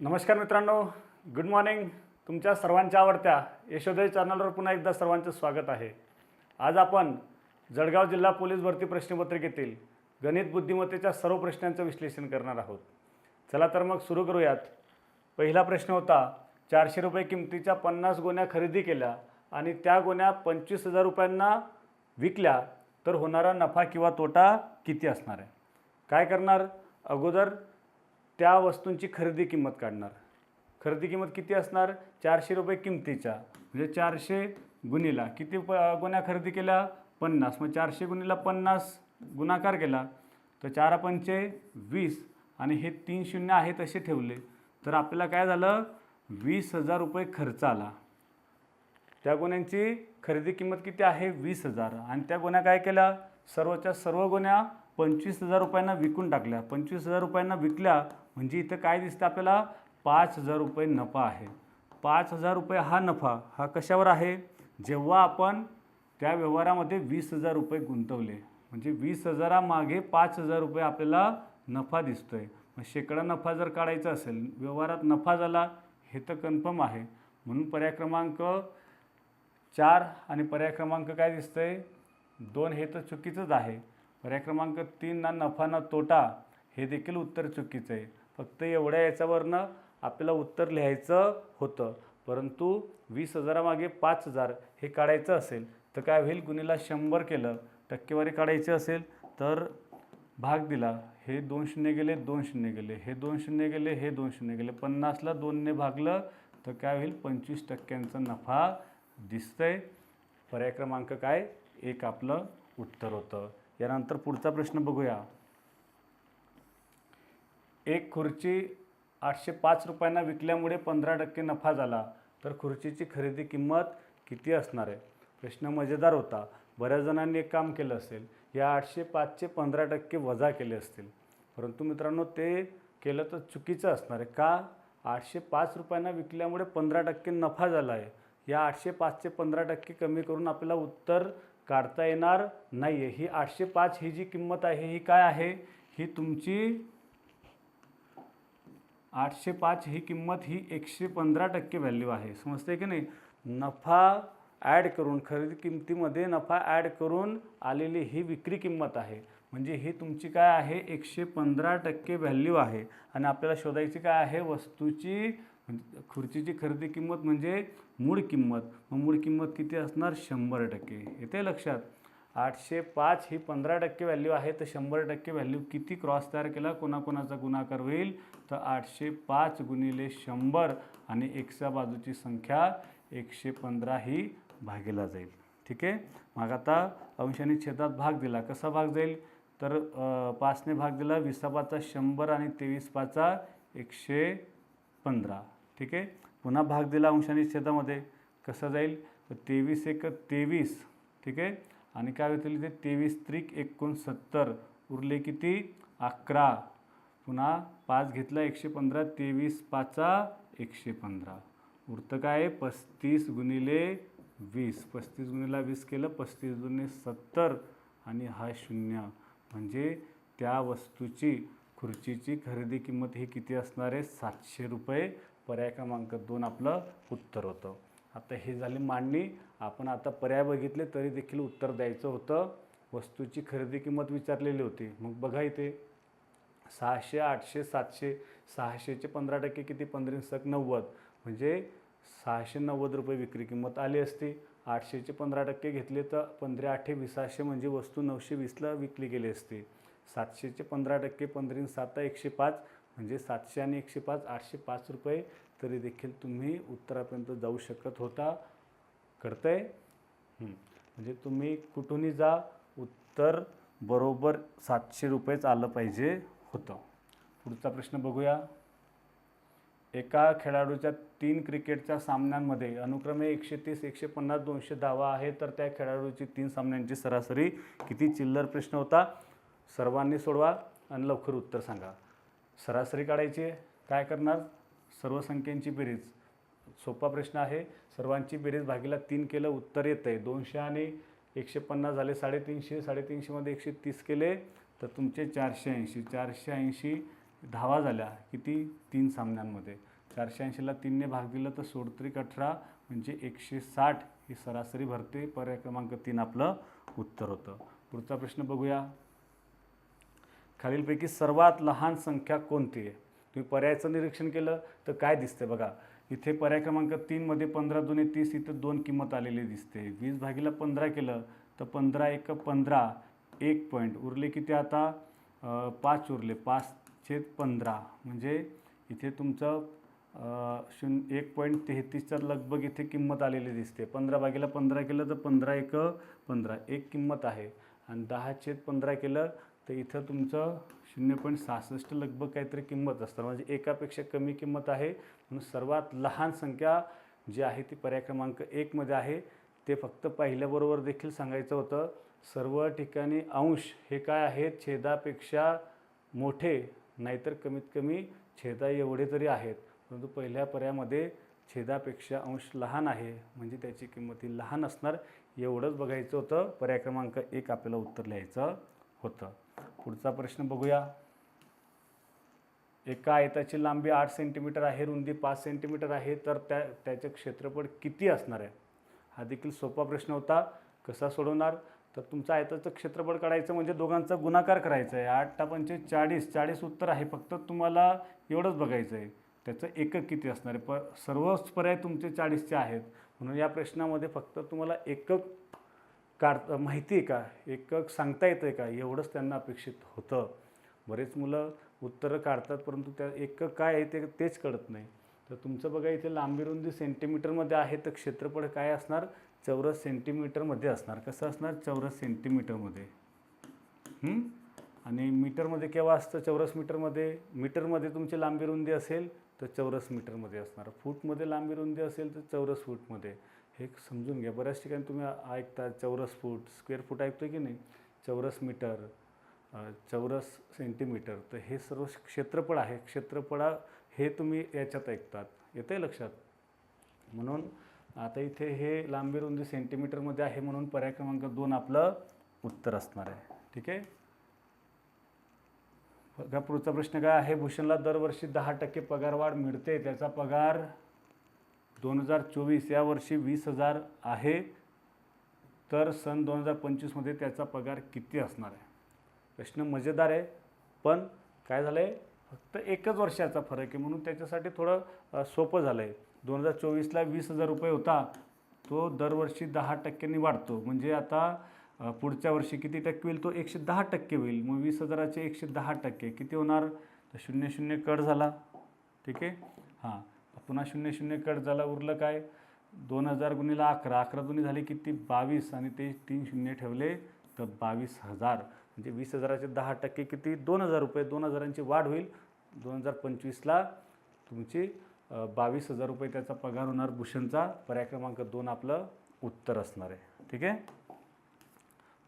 नमस्कार मित्रांनो good morning तुमच्या सर्वांच्या आवडत्या यशोदय चॅनलवर पुन्हा एकदा सर्वांचं स्वागत आहे. आज आपण जळगाव जिल्हा पोलीस भरती प्रश्नपत्रिकेतील गणित बुद्धिमत्तेच्या सर्व प्रश्नांचं विश्लेषण करणार आहोत. चला तर मग सुरू करूयात. पहिला प्रश्न होता चारशे रुपये किमतीच्या पन्नास गोण्या खरेदी केल्या आणि त्या गोण्या पंचवीस हजार रुपयांना विकल्या तर होणारा नफा किंवा तोटा किती असणार आहे? काय करणार? अगोदर त्या वस्तूंची खरेदी किंमत काढणार. खरेदी किंमत किती असणार? चारशे रुपये किमतीच्या. म्हणजे चारशे गुणीला किती प गुन्ह्या खरेदी केल्या? पन्नास. मग चारशे गुणीला पन्नास गुणाकार केला तर चार पंचे वीस आणि हे तीन शून्य आहे तसे ठेवले. तर आपल्याला काय झालं? वीस हजार रुपये खर्च आला. त्या गुन्ह्यांची खरेदी किंमत किती आहे? वीस हजार. आणि त्या गुन्ह्या काय केल्या? सर्वच्या सर्व गुन्ह्या पंचवीस हजार रुपयांना विकून टाकल्या. पंचवीस हजार रुपयांना विकल्या म्हणजे इथं काय दिसतं आपल्याला? पाच हजार रुपये नफा आहे. पाच हजार रुपये हा नफा हा कशावर आहे? जेव्हा आपण त्या व्यवहारामध्ये वीस हजार रुपये गुंतवले म्हणजे वीस हजारामागे पाच हजार रुपये आपल्याला नफा दिसतो आहे मग शेकडा नफा जर काढायचा असेल व्यवहारात नफा झाला हे तर कन्फर्म आहे. म्हणून पर्याय क्रमांक चार आणि पर्याय क्रमांक काय दिसतं आहे दोन हे तर चुकीचंच आहे. पर्याय क्रमांक तीन ना नफा ना तोटा हे देखील उत्तर चुकीचं आहे. फक्त एवढ्या याच्यावरनं आपल्याला उत्तर लिहायचं होतं. परंतु वीस हजारामागे पाच हजार हे काढायचं असेल तर काय होईल? गुन्हेला शंभर केलं टक्केवारी काढायची असेल तर भाग दिला. हे दोन शून्य गेले दोन शून्य गेले. हे दोन शून्य गेले हे दोन शून्य गेले. पन्नासला दोनने भागलं तर काय होईल? पंचवीस टक्क्यांचा नफा दिसतंय. पर्याय क्रमांक काय? एक आपलं उत्तर होतं. यानंतर पुढचा प्रश्न बघूया. एक खुर्ची आठशे पाच रुपयांना विकल्यामुळे पंधरा टक्के नफा झाला तर खुर्चीची खरेदी किंमत किती असणार आहे? प्रश्न मजेदार होता. बऱ्याच जणांनी एक काम केलं असेल या आठशे पाचचे पंधरा टक्के वजा केले असतील. परंतु मित्रांनो ते केलं तर चुकीचं असणार आहे. का? आठशे पाच रुपयांना विकल्यामुळे पंधरा टक्के नफा झाला आहे. या आठशे पाचचे पंधरा टक्के कमी करून आपल्याला उत्तर काढता येणार नाही आहे ही आठशे पाच ही जी किंमत आहे ही काय आहे? ही तुमची आठशे पाच ही किंमत ही एकशे पंधरा टक्के व्हॅल्यू आहे. समजते की नाही? नफा ॲड करून खरेदी किमतीमध्ये नफा ॲड करून आलेली ही विक्री किंमत आहे. म्हणजे ही तुमची काय आहे? एकशे पंधरा टक्के व्हॅल्यू आहे. आणि आपल्याला शोधायची काय आहे? वस्तूची म्हणजे खुर्चीची खरेदी किंमत म्हणजे मूळ किंमत. मग मूळ किंमत किती असणार? शंभर टक्के. येते लक्षात? आठशे पाच ही पंधरा टक्के व्हॅल्यू आहे तर शंभर टक्के व्हॅल्यू किती क्रॉस तयार केला कोणाकोणाचा गुणाकार होईल? तर आठशे पाच गुणिले शंभर आणि एकच्या बाजूची संख्या एकशे पंधरा ही भागेला जाईल. ठीक आहे? मग आता अंशाने छेदात भाग दिला. कसा भाग जाईल? तर पाचने भाग दिला विसा पाचा शंभर आणि तेवीस पाचा एकशे पंधरा. ठीक आहे? पुन्हा भाग दिला अंशाने छेदामध्ये. कसं जाईल? तर तेवीस एक तेवीस. ठीक आहे? आणि काय होतील इथे तेवीस त्रिक एकोणसत्तर. उरले किती? अकरा. पुन्हा पाच घेतला एकशे पंधरा तेवीस पाचा एकशे पंधरा. उरतं काय? पस्तीस गुणिले वीस. पस्तीस गुणिला वीस केलं पस्तीस गुणिले सत्तर आणि हा शून्य. म्हणजे त्या वस्तूची खुर्चीची खरेदी किंमत ही किती असणार आहे? सातशे रुपये. पर्याय क्रमांक दोन आपलं उत्तर होतं. आता हे झाली मांडणी. आपण आता पर्याय बघितले तरी देखील उत्तर द्यायचं होतं. वस्तूची खरेदी किंमत विचारलेली होती. मग बघा इथे. सहाशे आठशे सातशे सहाशेचे पंधरा टक्के किती? पंधरा सक नव्वद. म्हणजे सहाशे नव्वद रुपये विक्री किंमत आली असती. आठशेचे पंधरा टक्के घेतले तर पंधरा आठे विसाशे म्हणजे वस्तू नऊशे वीसला विकली गेली असती. सातशेचे पंधरा टक्के पंधरीन साता एकशे पाच. म्हणजे सातशे आणि एकशे पाच आठशे पाच रुपये तरी देखील तुम्ही उत्तरापर्यंत जाऊ शकत होता. कळतंय म्हणजे तुम्ही कुठूनही जा उत्तर बरोबर सातशे रुपयेच आलं पाहिजे होतं. पुढचा प्रश्न बघूया. एका खेळाडूच्या तीन क्रिकेटच्या सामन्यांमध्ये अनुक्रमे एकशे तीस एकशे पन्नास दोनशे धावा आहे तर त्या खेळाडूची तीन सामन्यांची सरासरी किती चिल्लर प्रश्न होता? सर्वांनी सोडवा आणि लवकर उत्तर सांगा. सरासरी काढायची आहे. काय करणार? सर्व संख्यांची बेरीज. सोपा प्रश्न आहे. सर्वांची बेरीज भागीला तीन केलं उत्तर येतं आहे दोनशे आणि एकशे पन्नास झाले साडेतीनशे. साडेतीनशेमध्ये एकशे तीस केले. तर तुमचे चारशे ऐंशी. चारशे ऐंशी धावा झाल्या. किती? तीन सामन्यांमध्ये. चारशे ऐंशीला तीनने भाग दिला तर सोडत्रिक अठरा. म्हणजे एकशे साठ ही सरासरी भरते. पर्याय क्रमांक तीन आपलं उत्तर होतं. पुढचा प्रश्न बघूया. खालीलपैकी सर्वात लहान संख्या कोणती आहे? तुम्ही पर्यायाचं निरीक्षण केलं तर काय दिसते बघा. इथे पर्याय क्रमांक तीनमध्ये पंधरा दोन्ही तीस इथं दोन किंमत आलेली दिसते. वीस भागीला पंधरा केलं तर पंधरा एक पंधरा एक पॉईंट उरले किती आता? पाच उरले. पाच छेद पंधरा. म्हणजे इथे तुमचं शून्य एक पॉईंट तेहतीसच्या लगभग इथे किंमत आलेली दिसते. पंधरा भागीला पंधरा केलं तर पंधरा एक पंधरा. एक किंमत आहे. आणि दहा छेद पंधरा केलं तर इथं तुमचं शून्य पॉईंट सहासष्ट लगभग काहीतरी किंमत असतं. म्हणजे एकापेक्षा कमी किंमत आहे. म्हणून सर्वात लहान संख्या जी आहे ती पर्याय क्रमांक एकमध्ये आहे. ते फक्त पहिल्याबरोबर देखील सांगायचं होतं. सर्व ठिकाणी अंश हे काय आहेत? छेदापेक्षा मोठे नाहीतर कमीत कमी छेदा एवढे तरी आहेत. परंतु पहिल्या पर्यायामध्ये छेदापेक्षा अंश लहान आहे. म्हणजे त्याची किंमत ही लहान असणार. एवढंच बघायचं होतं. पर्याय क्रमांक एक आपल्याला उत्तर लिहायचं होतं. पुढचा प्रश्न बघूया. एका आयताची लांबी आठ सेंटीमीटर आहे रुंदी पाच सेंटीमीटर आहे तर त्या त्याचे क्षेत्रफळ किती असणार आहे? हा देखील सोपा प्रश्न होता. कसा सोडवणार? तर तुमचा आयताचं क्षेत्रफळ काढायचं म्हणजे दोघांचा गुणाकार करायचा आहे. आठ पंचे चाळीस चाळीस उत्तर आहे. फक्त तुम्हाला एवढंच बघायचं आहे. त्याचं एकक किती असणार आहे? प सर्वच पर्याय तुमचे चाळीसचे आहेत. म्हणून या प्रश्नामध्ये फक्त तुम्हाला एकक काढ माहिती आहे का? एकक सांगता येतं आहे का? एवढंच त्यांना अपेक्षित होतं. बरेच मुलं उत्तरं काढतात परंतु त्या एक काय आहे ते तेच कळत नाही. तर तुमचं बघा इथे लांबी रुंदी सेंटीमीटरमध्ये आहे तर क्षेत्रफळ काय असणार? चौरस सेंटीमीटरमध्ये असणार. कसं असणार? चौरस सेंटीमीटरमध्ये. आणि मीटरमध्ये केव्हा असतं? चौरस मीटरमध्ये? मीटरमध्ये तुमची लांबी रुंदी असेल तर चौरस मीटरमध्ये असणार. फूटमध्ये लांबी रुंदी असेल तर चौरस फूटमध्ये. हे समजून घ्या. बऱ्याच ठिकाणी तुम्ही ऐकता चौरस फूट स्क्वेअर फूट ऐकतो की नाही? चौरस मीटर चौरस सेंटीमीटर. तर हे सर्व क्षेत्रफळ आहे. क्षेत्रफळा हे तुम्ही याच्यात ऐकतात. येतं आहे लक्षात? म्हणून आता इथे हे लांबी रुंदी सेंटीमीटरमध्ये आहे म्हणून पर्याय क्रमांक दोन आपलं उत्तर असणार आहे. ठीक आहे? पुढचा प्रश्न काय आहे? भूषणला दरवर्षी दहा टक्के पगारवाढ मिळते. त्याचा पगार दोन हजार चोवीस या वर्षी वीस हजार आहे तर सन दोन हजार पंचवीसमध्ये त्याचा पगार किती असणार आहे? प्रश्न मजेदार आहे पण काय झालं आहे फक्त एकच वर्षाचा फरक आहे म्हणून त्याच्यासाठी थोडं सोपं झालं आहे दोन हजार चोवीसला वीस हजार रुपये होता तो दरवर्षी दहा टक्क्यांनी वाढतो. म्हणजे आता पुढच्या वर्षी किती टक्के होईल? तो एकशे दहा टक्के होईल. मग वीस हजाराचे एकशे दहा टक्के. किती होणार? तर शून्य शून्य कट झाला. ठीक आहे? हां. पुन्हा शून्य शून्य कट झाला उरलं काय? दोन हजार गुणीला अकरा. अकरा दोन्ही झाले किती? बावीस. आणि ते तीन शून्य ठेवले तर बावीस हजार. म्हणजे वीस हजाराचे दहा टक्के किती? दोन हजार रुपये. दोन हजारांची वाढ होईल. दोन हजार पंचवीसला तुमची बावीस हजार रुपये त्याचा पगार होणार भूषणचा. पर्याय क्रमांक दोन आपलं उत्तर असणार आहे. ठीक आहे?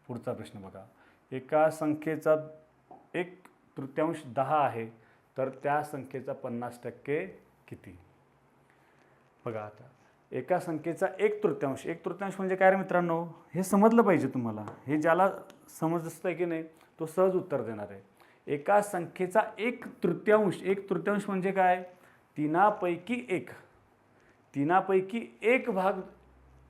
पुढचा प्रश्न बघा. एका संख्येचा एक तृतीयांश दहा आहे. तर त्या संख्येचा पन्नास टक्के किती? बघा आता. एका संख्येचा एक तृतीयांश. एक तृतीयांश म्हणजे काय रे मित्रांनो? हे समजलं पाहिजे तुम्हाला. हे ज्याला समजतं की नाही तो सहज उत्तर देणार आहे. एका संख्येचा एक तृतीयांश. एक तृतीयांश म्हणजे काय? तिनापैकी एक. तिनापैकी एक भाग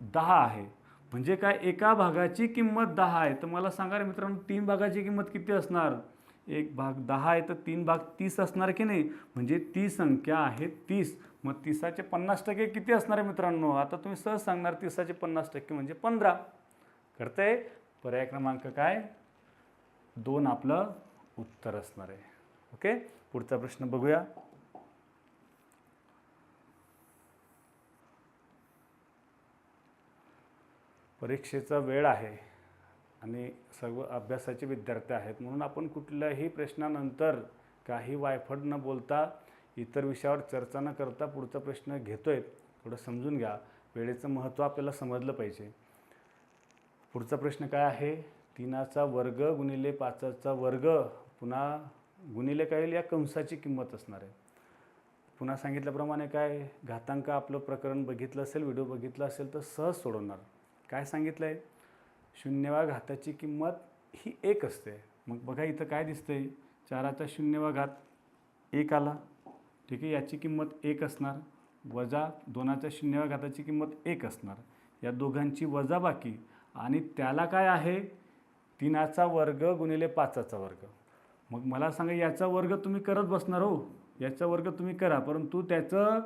दहा आहे. म्हणजे काय? एका भागाची किंमत दहा आहे. तर मला सांगा रे मित्रांनो तीन भागाची किंमत किती असणार? एक भाग दहा आहे तर तीन भाग तीस असणार की नाही? म्हणजे ती संख्या आहे तीस. मग तिसाचे पन्नास टक्के किती असणार आहे मित्रांनो? आता तुम्ही सहज सांगणार तिसाचे पन्नास टक्के म्हणजे पंधरा. करते पर्याय क्रमांक काय? दोन आपलं उत्तर असणार आहे. ओके? पुढचा प्रश्न बघूया. परीक्षेचा वेळ आहे. आणि सर्व अभ्यासाचे विद्यार्थी आहेत. म्हणून आपण कुठल्याही प्रश्नानंतर काही वायफट न बोलता इतर विषयावर चर्चा न करता पुढचा प्रश्न घेतो आहे थोडं समजून घ्या. वेळेचं महत्त्व आपल्याला समजलं पाहिजे. पुढचा प्रश्न काय आहे? तीनाचा वर्ग गुणिले पाचाचा वर्ग पुन्हा गुणिले काय होईल? या कंसाची किंमत असणार आहे. पुन्हा सांगितल्याप्रमाणे काय? घातांक आपलं प्रकरण बघितलं असेल व्हिडिओ बघितला असेल तर सहज सोडवणार. काय सांगितलं आहे शून्यवा घाताची किंमत ही एक असते. मग बघा इथं काय दिसतंय? चाराचा शून्यवा घात एक आला. ठीक आहे? याची किंमत एक असणार. वजा दोनाच्या शून्यव्या घाताची किंमत एक असणार. या दोघांची वजा बाकी. आणि त्याला काय आहे? तीनाचा वर्ग गुणिले पाचाचा वर्ग. मग मला सांगा याचा वर्ग तुम्ही करत बसणार हो. याचा वर्ग तुम्ही करा. परंतु त्याचं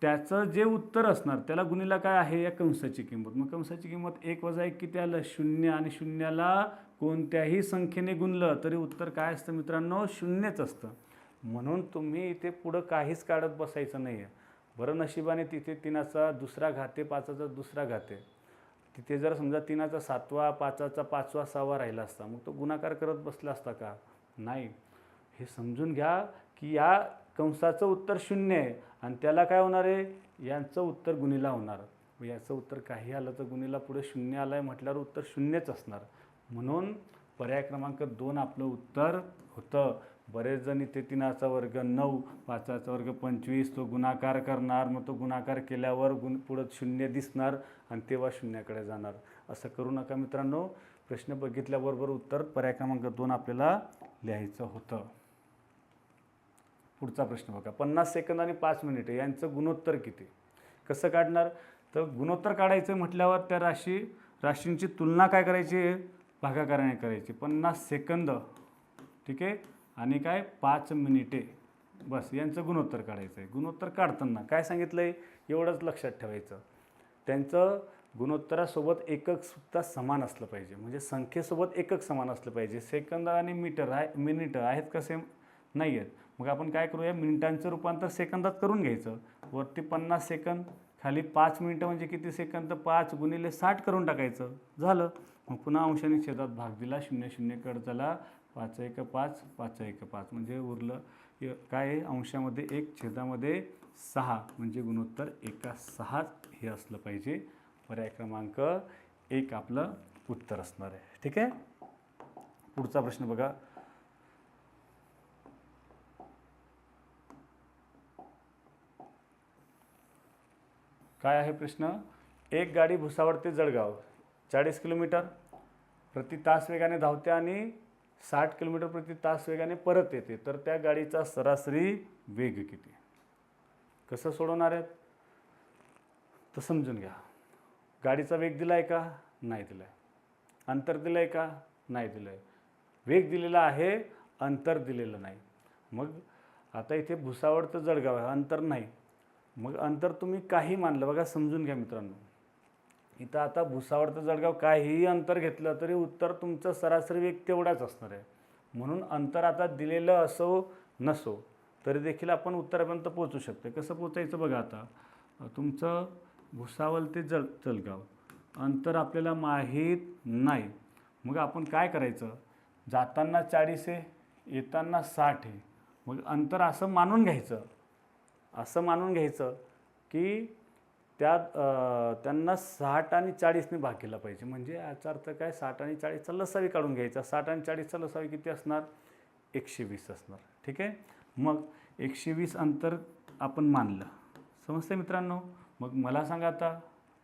त्याचं जे उत्तर असणार त्याला गुणीला काय आहे? या कंसाची किंमत. मग कंसाची किंमत एक वजा एक किती आलं? शून्य. आणि शून्याला कोणत्याही संख्येने गुणलं तरी उत्तर काय असतं मित्रांनो? शून्यच असतं. म्हणून तुम्ही इथे पुढं काहीच काढत बसायचं नाही आहे बरं नशिबाने तिथे तिनाचा दुसरा घाते पाचाचा दुसरा घाते. तिथे जर समजा तिनाचा सातवा पाचाचा पाचवा सहावा राहिला असता मग तो गुणाकार करत बसला असता का? नाही. हे समजून घ्या की या कंसाचं उत्तर शून्य आहे. आणि त्याला काय होणार आहे? यांचं उत्तर गुणीला होणार. मग याचं उत्तर काही आलं तर गुणीला पुढे शून्य आलं आहे म्हटल्यावर उत्तर शून्यच असणार. म्हणून पर्याय क्रमांक दोन आपलं उत्तर होतं. बरेच जण इथे तीनाचा वर्ग नऊ पाचाचा वर्ग पंचवीस तो गुणाकार करणार. मग तो गुणाकार केल्यावर गुण पुढं शून्य दिसणार आणि तेव्हा शून्याकडे जाणार. असं करू नका मित्रांनो. प्रश्न बघितल्याबरोबर उत्तर पर्याय क्रमांक दोन आपल्याला लिहायचं होतं. पुढचा प्रश्न बघा. पन्नास सेकंद आणि पाच मिनिटे यांचं गुणोत्तर किती? कसं काढणार? तर गुणोत्तर काढायचं म्हटल्यावर त्या राशी राशींची तुलना काय करायची? भागाकाराने करायची. पन्नास सेकंद ठीक आहे? आणि काय? पाच मिनिटे. बस यांचं गुणोत्तर काढायचं आहे गुणोत्तर काढताना काय सांगितलं आहे एवढंच लक्षात ठेवायचं. त्यांचं गुणोत्तरासोबत एककसुद्धा समान असलं पाहिजे. म्हणजे संख्येसोबत एकक समान असलं पाहिजे. सेकंद आणि मीटर आहे मिनिटं आहेत का सेम? नाही आहेत मग आपण काय करूया? मिनिटांचं रूपांतर सेकंदात करून घ्यायचं. वरती पन्नास सेकंद खाली पाच मिनटं म्हणजे किती सेकंद? तर पाच गुणिले साठ करून टाकायचं. झालं. मग पुन्हा अंशाने छेदात भाग दिला. शून्य शून्य चला झाला. पाच एक पाच पाच एक पाच. म्हणजे उरलं. काय अंशामध्ये एक छेदामध्ये सहा. म्हणजे गुणोत्तर एका सहा हे असलं पाहिजे. पर्याय क्रमांक एक आपलं उत्तर असणार आहे. ठीक आहे? पुढचा प्रश्न बघा. काय आहे प्रश्न? एक गाडी भुसावळ ते जळगाव चाळीस किलोमीटर प्रति तास वेगाने धावते आणि साठ किलोमीटर प्रति तास वेगाने परत येते. तर त्या गाडीचा सरासरी वेग किती? कसं सोडवणार आहेत? तर समजून घ्या. गाडीचा वेग दिला आहे का? नाही दिला आहे अंतर दिलं आहे का? नाही दिलं आहे वेग दिलेला आहे अंतर दिलेलं नाही. मग आता इथे भुसावळ तर जळगाव आहे. अंतर नाही. मग अंतर तुम्ही काही मानलं. बघा समजून घ्या मित्रांनो. इथं आता भुसावळ तर जळगाव काहीही अंतर घेतलं तरी उत्तर तुमचं सरासरी वेग तेवढाच असणार आहे. म्हणून अंतर आता दिलेलं असो नसो तरी देखील आपण उत्तरापर्यंत पोहोचू शकतो कसं पोचायचं बघा आता. तुमचं भुसावळ ते जळ जळगाव. अंतर आपल्याला माहीत नाही. मग आपण काय करायचं? जाताना चाळीस आहे येताना साठ आहे. मग अंतर असं मानून घ्यायचं. असं मानून घ्यायचं की त्या त्यांना साठ आणि चाळीसने भाग केला पाहिजे. म्हणजे याचा अर्थ काय? साठ आणि चाळीसचा लसावी काढून घ्यायचा. साठ आणि चाळीसचा लसावी किती असणार? एकशे वीस असणार. ठीक आहे? मग एकशे वीस अंतर आपण मानलं. समजते मित्रांनो? मग मला सांगा आता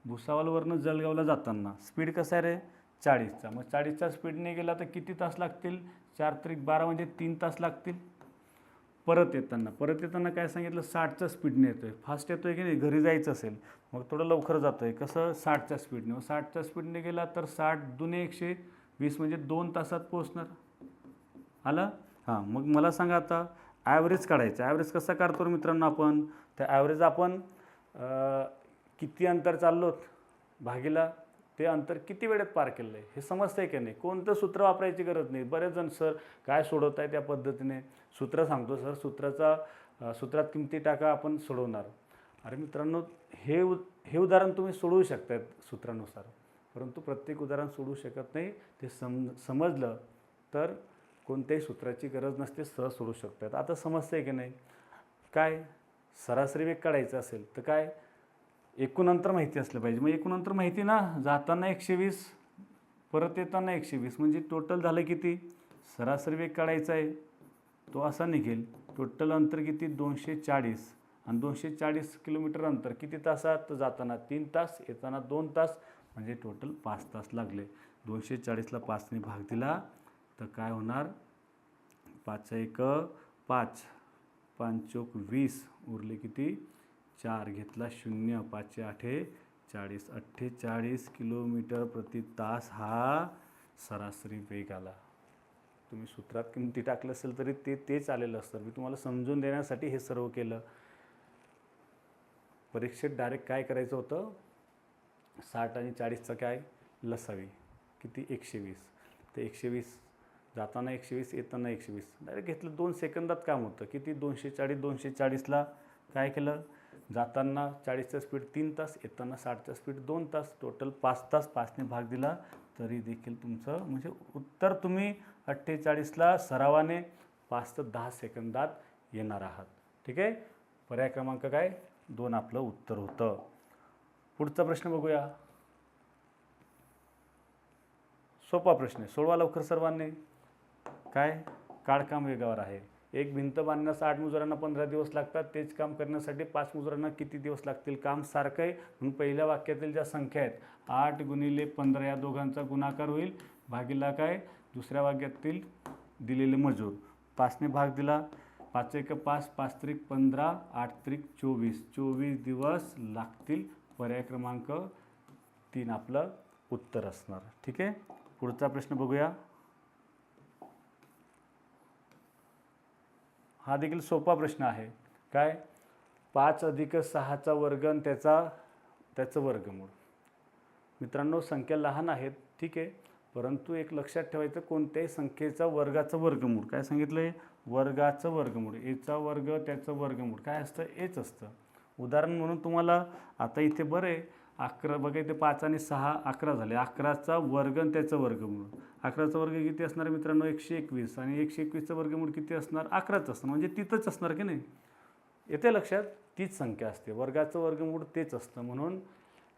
भुसावलवरनं जळगावला जाताना स्पीड कसा आहे रे? चाळीसचा. मग चाळीसचा स्पीडने गेला तर किती तास लागतील? चार त्रिक बारा म्हणजे तीन तास लागतील? परत येताना. परत येताना काय सांगितलं? साठच्या स्पीडने येतो आहे फास्ट येतो आहे की नाही? घरी जायचं असेल मग थोडं लवकर जातो आहे कसं? साठच्या स्पीडने मग साठच्या स्पीडने गेला तर साठ दुने एकशे वीस म्हणजे दोन तासात पोहोचणार. आलं? हां मग मला सांगा आता ॲव्हरेज काढायचं. ॲव्हरेज कसा काढतो मित्रांनो आपण? तर ॲव्हरेज आपण किती अंतर चाललोत? भागीला ते अंतर किती वेळेत पार केलं आहे हे समजतंय की नाही? कोणतं सूत्र वापरायची गरज नाही. बरेच जण सर काय सोडवत आहे त्या पद्धतीने? सूत्र सांगतो सर सूत्राचा सूत्रात किमती टाका आपण सोडवणार. अरे मित्रांनो हे उ हे उदाहरण तुम्ही सोडवू शकतात सूत्रानुसार. परंतु प्रत्येक उदाहरण सोडवू शकत नाही. ते सम समजलं तर कोणत्याही सूत्राची गरज नसते सहज सोडू शकतात. आता समजतं आहे की नाही? काय? सरासरी वेग काढायचा असेल तर काय? एकूण अंतर माहिती असलं पाहिजे. मग एकूण अंतर माहिती ना जाताना एकशे वीस परत येताना एकशे वीस म्हणजे टोटल झालं किती? सरासरी वेग काढायचा आहे. तो असा निघेल. टोटल अंतर किती? दोनशे चाळीस. आणि दोनशे चाळीस किलोमीटर अंतर किती तासात? तर जाताना तीन तास येताना दोन तास. म्हणजे टोटल पाच तास लागले. दोनशे चाळीसला पाचने भाग दिला. तर काय होणार? पाच एक पाच. पांचोक वीस. उरले किती? चार घेतला शून्य पाचशे आठे चाळीस अठ्ठेचाळीस किलोमीटर प्रति तास हा सरासरी वेग आला. तुम्ही सूत्रात किमती टाकलं असेल तरी ते तेच आलेलं असतं. मी तुम्हाला समजून देण्यासाठी हे सर्व केलं. परीक्षेत डायरेक्ट काय करायचं होतं? साठ आणि चाळीसचं काय? लसावी. किती? एकशे वीस. ते एकशे वीस जाताना एकशे वीस येताना एकशे वीस. डायरेक्ट घेतलं. दोन सेकंदात काम होतं. किती? दोनशे चाळीस दोनशे चाळीसला काय केलं? जाताना चाळीसचा स्पीड तीन तास येताना साठच्या स्पीड दोन तास टोटल पाच तास पाचने भाग दिला तरी देखील तुमचं म्हणजे उत्तर तुम्ही अठ्ठेचाळीसला सरावाने पाच ते दहा सेकंदात येणार आहात. ठीक आहे? पर्याय क्रमांक काय? दोन आपलं उत्तर होतं. पुढचा प्रश्न बघूया. सोपा प्रश्न आहे. सोडवा लवकर सर्वांनी. काय? काळकाम वेगावर आहे. एक भिंत बांधण्यास आठ मजुरांना पंधरा दिवस लागतात तेच काम करण्यासाठी पाच मजुरांना किती दिवस लागतील? काम सारखं आहे. म्हणून पहिल्या वाक्यातील ज्या संख्या आहेत आठ गुणिले पंधरा या दोघांचा गुणाकार होईल. भागीला काय? दुसऱ्या वाक्यातील दिलेले मजूर. पाचने भाग दिला. पाच एक पाच पाच त्रिक पंधरा आठ त्रिक चोवीस. चोवीस दिवस लागतील. पर्याय क्रमांक तीन आपलं उत्तर असणार. ठीक आहे? पुढचा प्रश्न बघूया. हा देखील सोपा प्रश्न आहे. काय? पाच अधिक सहाचा वर्ग आणि त्याचा त्याचं वर्गमूळ. मित्रांनो संख्या लहान आहेत ठीक आहे. परंतु एक लक्षात ठेवायचं कोणत्याही संख्येचा वर्गाचं वर्गमूळ. काय सांगितलं आहे वर्गाचं वर्गमूळ. एचा वर्ग त्याचं वर्गमूळ. काय असतं? एच असतं. उदाहरण म्हणून तुम्हाला आता इथे बरं आहे. अकरा बघा इथे पाच आणि सहा अकरा झाले. अकराचा वर्ग आणि त्याचं वर्गमूळ. अकराचा वर्ग किती असणार मित्रांनो? एकशे एकवीस. आणि एकशे एकवीसचं वर्गमूळ किती असणार? अकराच असणार. म्हणजे तिथंच असणार की नाही? येते लक्षात? तीच संख्या असते. वर्गाचं वर्गमूळ तेच असतं. म्हणून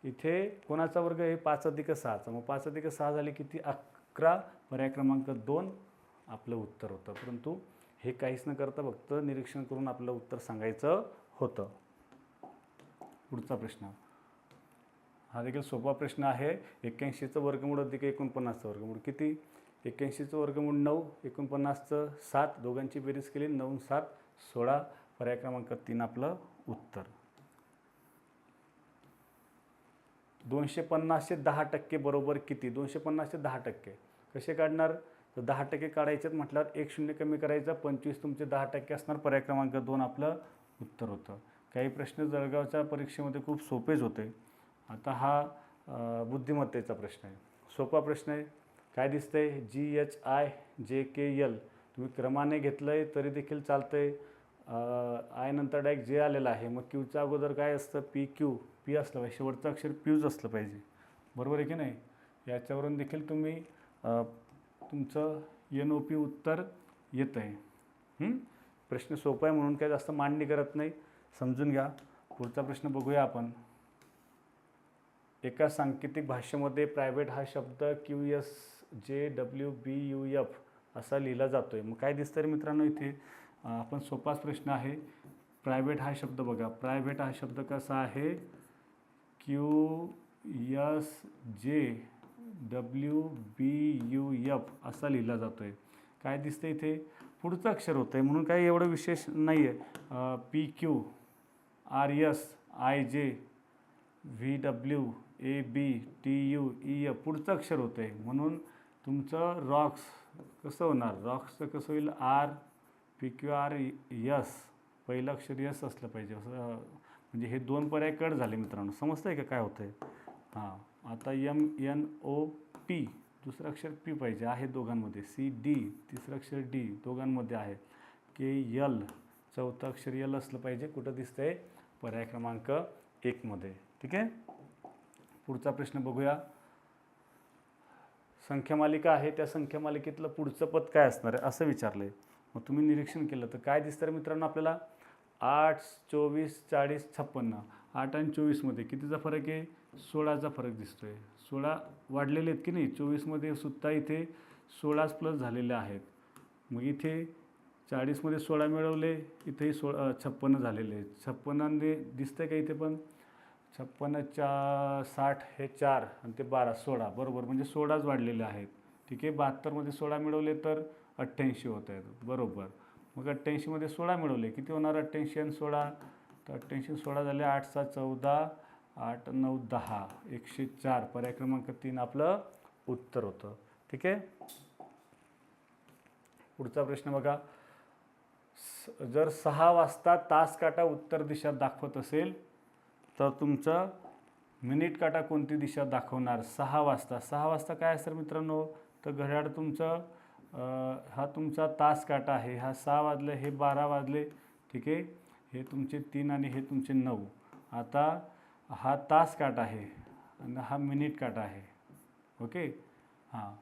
इथे कोणाचा वर्ग आहे? पाच अधिक सहाचा. मग पाच अधिक सहा झाले किती? अकरा. पर्याय क्रमांक दोन आपलं उत्तर होतं. परंतु हे काहीच न करता फक्त निरीक्षण करून आपलं उत्तर सांगायचं होतं. पुढचा प्रश्न. हा देखील सोपा प्रश्न आहे. एक्क्याऐंशीचं वर्गमूळ अधिक एकोणपन्नासचं वर्गमूळ किती? एक्क्याऐंशीचं वर्गमूळ नऊ एकोणपन्नासचं सात दोघांची बेरीज केली नऊ सात सोळा. पर्याय क्रमांक तीन आपलं उत्तर. दोनशे पन्नासशे दहा टक्के बरोबर किती? दोनशे पन्नासशे दहा टक्के. कसे काढणार? तर दहा टक्के काढायचे म्हटल्यावर एक शून्य कमी करायचं पंचवीस तुमचे दहा टक्के असणार. पर्याय क्रमांक दोन आपलं उत्तर होतं. काही प्रश्न जळगावच्या परीक्षेमध्ये खूप सोपेच होते. आता हा बुद्धिमत्तेचा प्रश्न आहे. सोपा प्रश्न आहे. काय दिसतं आहे जी एच आय जे के यल तुम्ही क्रमाने घेतलं आहे तरी देखील चालतं आहे आय नंतर डायरेक्ट जे आलेलं आहे. मग क्यूच्या अगोदर काय असतं? पी क्यू पी असलं पाहिजे. शेवटचं अक्षर प्यूज असलं पाहिजे. बरोबर आहे की नाही? याच्यावरून देखील तुम्ही तुमचं एन ओ पी उत्तर येतं आहे प्रश्न सोपा आहे म्हणून काय जास्त मांडणी करत नाही. समजून घ्या. पुढचा प्रश्न बघूया आपण. एका सांकेतिक भाषेमध्ये प्रायव्हेट हा शब्द Q S J W B U F असा लिहिला जातो आहे मग काय दिसतं रे मित्रांनो इथे? आपण सोपाच प्रश्न आहे. प्रायव्हेट हा शब्द बघा. प्रायव्हेट हा शब्द कसा आहे? Q S J W B U F असा लिहिला जातो आहे काय दिसतं इथे? पुढचं अक्षर होतं आहे म्हणून काही एवढं विशेष नाही आहे P Q R S I J V W A B T U E F पुढचं अक्षर होतं आहे म्हणून तुमचं रॉक्स कसं होणार? रॉक्सचं कसं होईल? R P Q R S पहिलं अक्षर यस असलं पाहिजे. असं म्हणजे हे दोन पर्याय कट झाले मित्रांनो. समजतं आहे का काय होतं आहे हां. आता यम एन ओ पी दुसरं अक्षर पी पाहिजे. आहे दोघांमध्ये. सी डी तिसरं अक्षर डी दोघांमध्ये आहे. के यल चौथं अक्षर यल असलं पाहिजे. कुठं दिसतं आहे पर्याय क्रमांक एकमध्ये ठीक आहे? पुढचा प्रश्न बघूया. संख्या मालिका आहे त्या संख्या मालिकेतलं पुढचं पद काय असणार आहे असं विचारलं आहे मग तुम्ही निरीक्षण केलं तर काय दिसतं मित्रांनो आपल्याला? आठ चोवीस चाळीस छप्पन्न. आठ आणि चोवीसमध्ये कितीचा फरक आहे? सोळाचा फरक दिसतो आहे सोळा वाढलेले आहेत की नाही? चोवीसमध्ये सुद्धा इथे सोळाच प्लस झालेले आहेत. मग इथे चाळीसमध्ये सोळा मिळवले इथेही सोळा छप्पन्न झालेले आहेत. छप्पन्नाने आहे का इथे पण? छप्पन्न चा साठ हे चार आणि ते बारा सोळा बरोबर. म्हणजे सोळाच वाढलेले आहेत. ठीक आहे? बहात्तरमध्ये सोळा मिळवले तर अठ्ठ्याऐंशी होत आहेत. बरोबर. मग अठ्ठ्याऐंशीमध्ये सोळा मिळवले. किती होणार? अठ्ठ्याऐंशी आणि सोळा? तर अठ्ठ्याऐंशी सोळा झाले आठ सात चौदा आठ नऊ दहा. एकशे चार. पर्याय क्रमांक तीन आपलं उत्तर होतं. ठीक आहे? पुढचा प्रश्न बघा. स- जर सहा वाजता तास काटा उत्तर दिशा दाखवत असेल तर तुमचं मिनिट काटा कोणती दिशा दाखवणार? सहा वाजता. सहा वाजता काय असतं मित्रांनो? तर घड्याळ तुमचं हा तुमचा तास काटा आहे. हा सहा वाजले हे बारा वाजले ठीक आहे? हे तुमचे तीन आणि हे तुमचे नऊ. आता हा तास काटा आहे आणि हा मिनिट काटा आहे. ओके? हां.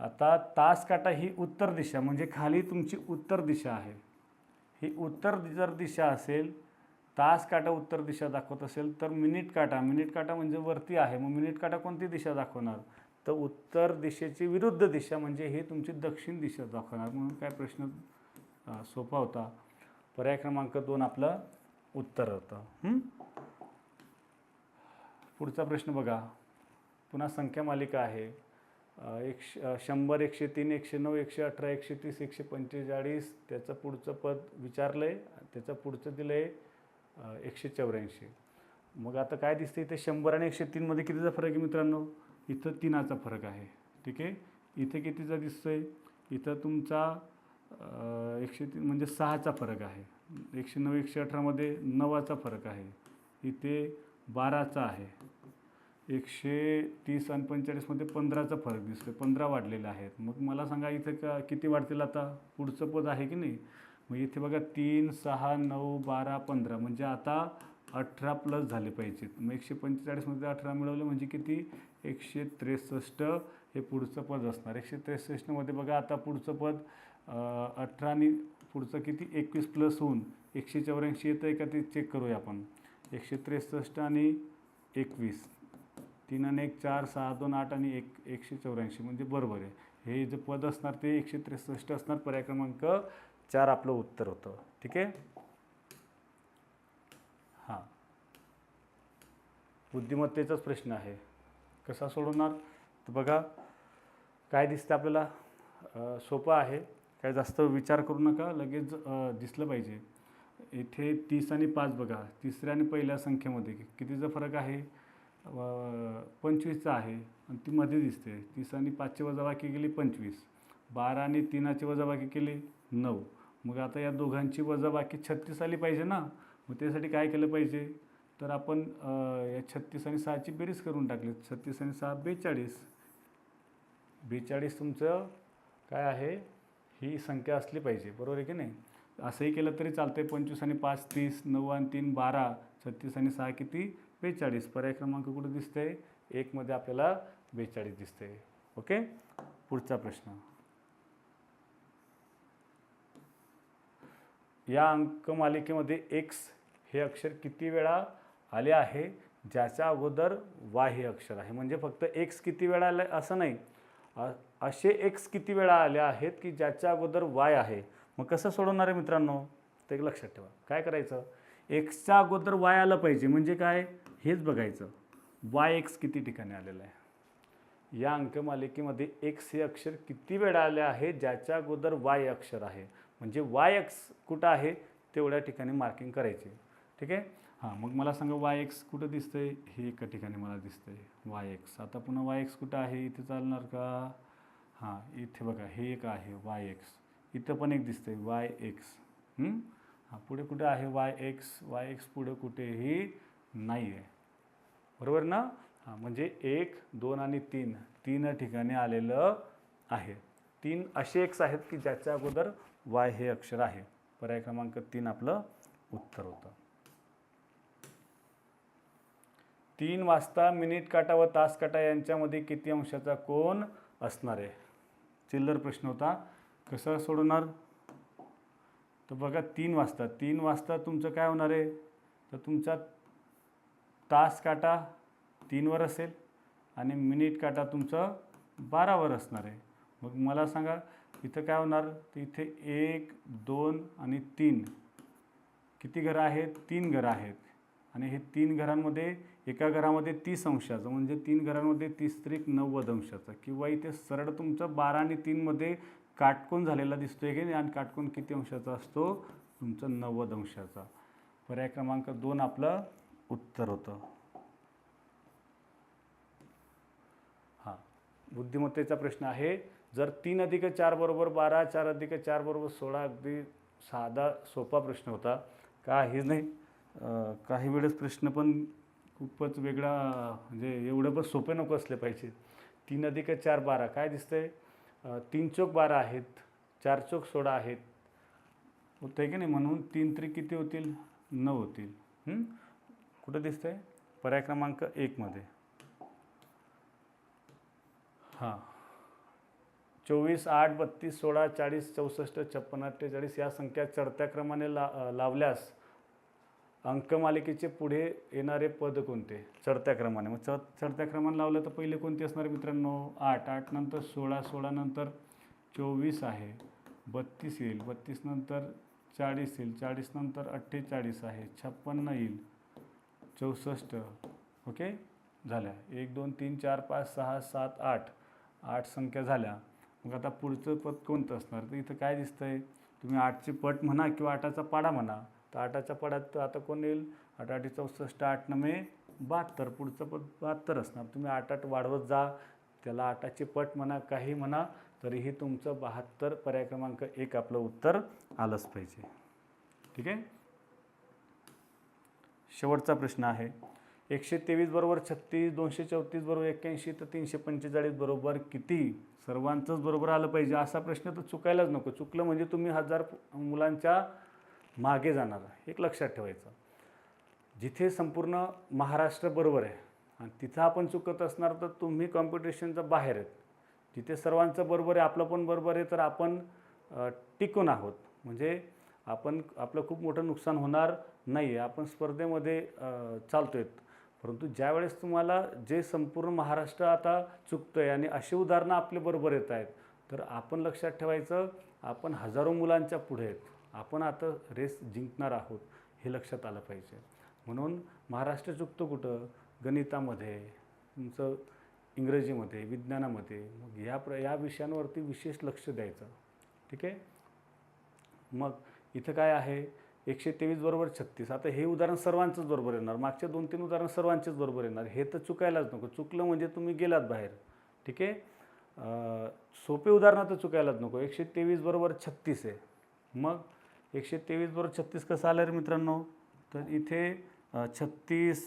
आता तास काटा ही उत्तर दिशा म्हणजे खाली तुमची उत्तर दिशा आहे. ही उत्तर जर दिशा असेल तास काटा उत्तर दिशा दाखवत असेल तर मिनिट काटा मिनिट काटा म्हणजे वरती आहे. मग मिनिट काटा कोणती दिशा दाखवणार? तर उत्तर दिशेची विरुद्ध दिशा म्हणजे ही तुमची दक्षिण दिशा दाखवणार. म्हणून काय प्रश्न सोपा होता. पर्याय क्रमांक दोन आपलं उत्तर होतं. पुढचा प्रश्न बघा. पुन्हा संख्या मालिका आहे. अ, एकशे शंभर एकशे तीन एकशे नऊ एकशे अठरा एकशे तीस एकशे पंचेचाळीस त्याचं पुढचं पद विचारलं आहे त्याचं पुढचं दिलं आहे एकशे चौऱ्याऐंशी. मग आता काय दिसतं इथे शंभर आणि एकशे तीनमध्ये कितीचा फरक आहे मित्रांनो? इथं तीनाचा फरक आहे. ठीक आहे? इथे कितीचा दिसतो आहे इथं तुमचा एकशे तीन म्हणजे सहाचा फरक आहे. एकशे नऊ एकशे अठरामध्ये नवाचा फरक आहे. इथे बाराचा आहे. एकशे तीस आणि पंचेचाळीसमध्ये पंधराचा फरक दिसतो पंधरा वाढलेले आहेत. मग मला सांगा इथं का किती वाढतील आता? पुढचं पद आहे की नाही? मग इथे बघा तीन सहा नऊ बारा पंधरा म्हणजे आता अठरा प्लस झाले पाहिजेत. मग एकशे पंचेचाळीसमध्ये अठरा मिळवलं म्हणजे किती? एकशे त्रेसष्ट हे पुढचं पद असणार. एकशे त्रेसष्टमध्ये बघा आता पुढचं पद अठरा आणि पुढचं किती? एकवीस प्लस होऊन एकशे चौऱ्याऐंशी येतं आहे का ते चेक करूया आपण. एकशे त्रेसष्ट आणि एकवीस. तीन आणि एक चार सहा दोन आठ आणि एक एकशे चौऱ्याऐंशी. म्हणजे बरोबर आहे. हे जे पद असणार ते एकशे त्रेसष्ट असणार. पर्याय क्रमांक चार आपलं उत्तर होतं. ठीक आहे? हां. बुद्धिमत्तेचाच प्रश्न आहे. कसा सोडवणार? तर बघा काय दिसतं आपल्याला? सोपं आहे. काय जास्त विचार करू नका. लगेच दिसलं पाहिजे. इथे तीस आणि पाच बघा. तिसऱ्या आणि पहिल्या संख्येमध्ये कितीचा फरक आहे? पंचवीसचा आहे. आणि ती मध्ये दिसते. तीस आणि पाचची वजाबाकी केली पंचवीस. बारा आणि तीनाची वजाबाकी केली नऊ. मग आता या दोघांची वजाबाकी छत्तीस आली पाहिजे ना? मग त्यासाठी काय केलं पाहिजे? तर आपण या छत्तीस आणि सहाची बेरीज करून टाकली छत्तीस आणि सहा बेचाळीस. बेचाळीस तुमचं काय आहे? ही संख्या असली पाहिजे. बरोबर आहे की नाही? असंही केलं तरी चालतंय. पंचवीस आणि पाच तीस. नऊ आणि तीन बारा. छत्तीस आणि सहा किती? बेचाळीस. पर्याय क्रमांक कुठं दिसतंय? एकमध्ये आपल्याला बेचाळीस दिसतंय. ओके? पुढचा प्रश्न. या अंकमालिकेमध्ये एक्स हे अक्षर किती वेळा आले आहे? ज्याच्या अगोदर वाय हे अक्षर आहे. म्हणजे फक्त एक्स किती वेळा आलं? असं नाही. असे एक्स किती वेळा आले आहेत की ज्याच्या अगोदर वाय आहे? मग कसं सोडवणार आहे मित्रांनो? ते लक्षात ठेवा. काय करायचं? एक्सच्या अगोदर वाय आलं पाहिजे. म्हणजे काय? हेच बघायचं. वाय एक्स किती ठिकाणी आलेलं आहे? या अंकमालिकेमध्ये एक्स हे अक्षर किती वेळा आले आहे? ज्याच्या अगोदर वाय अक्षर आहे. म्हणजे वाय एक्स कुठं आहे तेवढ्या ठिकाणी मार्किंग करायचे. ठीक आहे? हां मग मला सांगा वाय एक्स कुठं दिसतं आहे हे एका ठिकाणी मला दिसतं आहे वाय एक्स आता पुन्हा वाय एक्स कुठं आहे? इथे चालणार का? हां इथे बघा हे एक आहे वाय एक्स इथं पण एक दिसतं आहे वाय एक्स हां पुढे कुठे आहे वाय एक्स वाय एक्स पुढे कुठेही नाही आहे बरोबर ना? हां म्हणजे एक दोन आणि तीन. तीन ठिकाणी आलेलं आहे. तीन असे एक्स आहेत की ज्याच्या अगोदर वाय हे अक्षर आहे. पर्याय क्रमांक तीन आपलं उत्तर होतं. तीन वाजता मिनिट काटा व तास काटा यांच्यामध्ये किती अंशाचा कोण असणार आहे? चिल्लर प्रश्न होता. कसं सोडवणार तर बघा तीन वाजता. तीन वाजता तुमचं काय होणार आहे? तर तुमचा तास काटा तीनवर असेल आणि मिनिट काटा तुमचं बारावर असणार आहे. मग मला सांगा इथं काय होणार? तर इथे एक दोन आणि तीन. किती घरं आहेत? तीन घरं आहेत. आणि हे तीन घरांमध्ये एका घरामध्ये तीस अंशाचं म्हणजे तीन घरांमध्ये तीस त्रिक नव्वद अंशाचं. किंवा इथे सरळ तुमचं बारा आणि तीनमध्ये काटकोन झालेला दिसतोय की नाही? आणि काटकोन किती अंशाचा असतो? तुमचं नव्वद अंशाचा. पर्याय क्रमांक दोन आपलं उत्तर होतं. हां. बुद्धिमत्तेचा प्रश्न आहे. जर तीन अधिक चार बरोबर बारा चार अधिक चार बरोबर सोळा अगदी साधा सोपा प्रश्न होता. काही नाही. काही वेळेस प्रश्न पण खूपच वेगळा म्हणजे एवढं पण सोपे नको असले पाहिजे. तीन अधिक चार बारा काय दिसतंय? तीन चौक बारा आहेत चार चौक सोळा आहेत. होतंय की नाही? म्हणून तीन तरी किती होतील? नऊ होतील. कुठं कुठं दिसतंय? पर्याय क्रमांक एकमध्ये हां. चोवीस आठ बत्तीस सोळा चाळीस चौसष्ट छप्पन्न अठ्ठेचाळीस या संख्या चढत्या क्रमाने ला लावल्यास अंकमालिकेचे पुढे येणारे पद कोणते? चढत्या क्रमाने. मग चढ चढत्या क्रमाने लावलं तर पहिले कोणते असणार मित्रांनो? आठ आठ नंतर सोळा सोळा नंतर चोवीस आहे. बत्तीस येईल. बत्तीस नंतर चाळीस येईल. चाळीस नंतर अठ्ठेचाळीस आहे. छप्पन्न येईल. चौसष्ट. ओके? झाल्या. एक दोन तीन चार पाच सहा सात आठ. आठ संख्या झाल्या. मग आता पुढचं पद कोणतं असणार? तर इथं काय दिसतं आहे तुम्ही आठचे पट म्हणा किंवा आठाचा पाडा म्हणा. तर आठाच्या पाड्यात तर आता कोण येईल? आठ आठी चौसष्ट आठ नमे बहात्तर. पुढचं पद बहात्तर असणार. तुम्ही आठ आठ वाढवत जा. त्याला आठाचे पट म्हणा काही म्हणा तरीही तुमचं बहात्तर पर्याय क्रमांक एक आपलं उत्तर आलंच पाहिजे. ठीक आहे? शेवटचा प्रश्न आहे. एकशे तेवीस बरोबर छत्तीस दोनशे चौतीस बरोबर एक्क्याऐंशी तर तीनशे पंचेचाळीस बरोबर किती? सर्वांचंच बरोबर आलं पाहिजे. असा प्रश्न तर चुकायलाच नको. चुकलं म्हणजे तुम्ही हजार मुलांच्या मागे जाणार. एक लक्षात ठेवायचं. जिथे संपूर्ण महाराष्ट्र बरोबर आहे आणि तिथं आपण चुकत असणार तर तुम्ही कॉम्पिटिशनचं बाहेर आहेत. जिथे सर्वांचं बरोबर आहे आपलं पण बरोबर आहे तर आपण टिकून आहोत. म्हणजे आपण आपलं खूप मोठं नुकसान होणार नाही आहे आपण स्पर्धेमध्ये चालतो आहेत परंतु ज्यावेळेस तुम्हाला जे संपूर्ण महाराष्ट्र आता चुकतं आहे आणि अशी उदाहरणं आपले बरोबर येत आहेत तर आपण लक्षात ठेवायचं आपण हजारो मुलांच्या पुढे आहेत. आपण आता रेस जिंकणार आहोत हे लक्षात आलं पाहिजे. म्हणून महाराष्ट्र चुकतो कुठं? गणितामध्ये तुमचं इंग्रजीमध्ये विज्ञानामध्ये. मग या प्र या विषयांवरती विशेष लक्ष द्यायचं. ठीक आहे? मग इथं काय आहे? एकशे तेवीस बरोबर छत्तीस. आता हे उदाहरण सर्वांचंच बरोबर येणार. मागच्या दोन तीन उदाहरण सर्वांचेच बरोबर येणार. हे तर चुकायलाच नको. चुकलं म्हणजे तुम्ही गेलात बाहेर. ठीक आहे? सोपे उदाहरणं तर चुकायलाच नको. एकशे तेवीस बरोबर छत्तीस आहे. मग एकशे तेवीस बरोबर छत्तीस कसं आलं रे मित्रांनो? तर इथे छत्तीस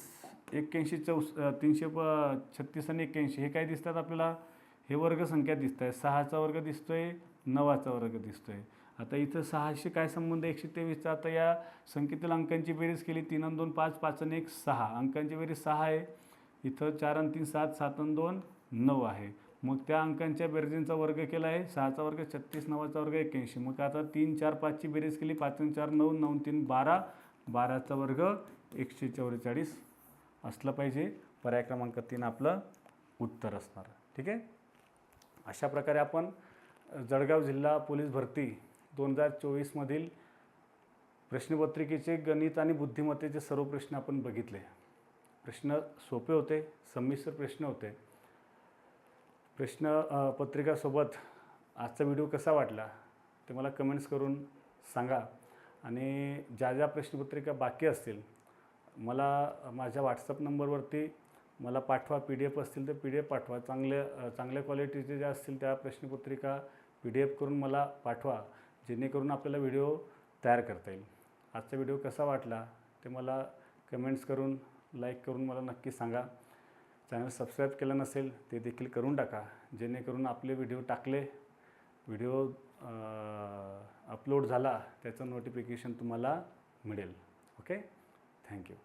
एक्क्याऐंशी चौस तीनशे प छत्तीस आणि एक्क्याऐंशी. हे काय दिसतात आपल्याला? हे वर्गसंख्या दिसत आहे. सहाचा वर्ग दिसतोय नवाचा वर्ग दिसतोय. आता इथं सहाशे काय संबंध? एकशे तेवीसचा आता या संख्येतील अंकांची बेरीज केली तीन आणि दोन पाच पाच आणि एक सहा. अंकांची बेरीज सहा आहे. इथं चार आणि तीन सात सात आणि दोन नऊ आहे. मग त्या अंकांच्या बेरजेंचा वर्ग केला आहे. सहाचा वर्ग छत्तीस नवाचा वर्ग एक्क्याऐंशी. मग आता तीन चार पाचची बेरीज केली. पाच आणि चार नऊ नऊ तीन बारा. बाराचा वर्ग एकशे चौवेचाळीस असला पाहिजे. पर्याय क्रमांक तीन आपलं उत्तर असणार. ठीक आहे? अशा प्रकारे आपण जळगाव जिल्हा पोलीस भरती दोन हजार चोवीसमधील प्रश्नपत्रिकेचे गणित आणि बुद्धिमत्तेचे सर्व प्रश्न आपण बघितले. प्रश्न सोपे होते संमिश्र प्रश्न होते. प्रश्न पत्रिकासोबत आजचा व्हिडिओ कसा वाटला ते मला कमेंट्स करून सांगा. आणि ज्या ज्या प्रश्नपत्रिका बाकी असतील मला माझ्या व्हॉट्सअप नंबरवरती मला पाठवा पी डी एफ असतील तर पी डी एफ पाठवा चांगल्या चांगल्या क्वालिटीचे ज्या असतील त्या प्रश्नपत्रिका पी डी एफ करून मला पाठवा. जेणेकरून आपल्याला व्हिडिओ तयार करता येईल. आजचा व्हिडिओ कसा वाटला ते मला कमेंट्स करून लाईक करून मला नक्की सांगा. चॅनल सबस्क्राईब केलं नसेल ते देखील करून टाका. जेणेकरून आपले व्हिडिओ टाकले व्हिडिओ अपलोड झाला त्याचं नोटिफिकेशन तुम्हाला मिळेल. ओके? थँक्यू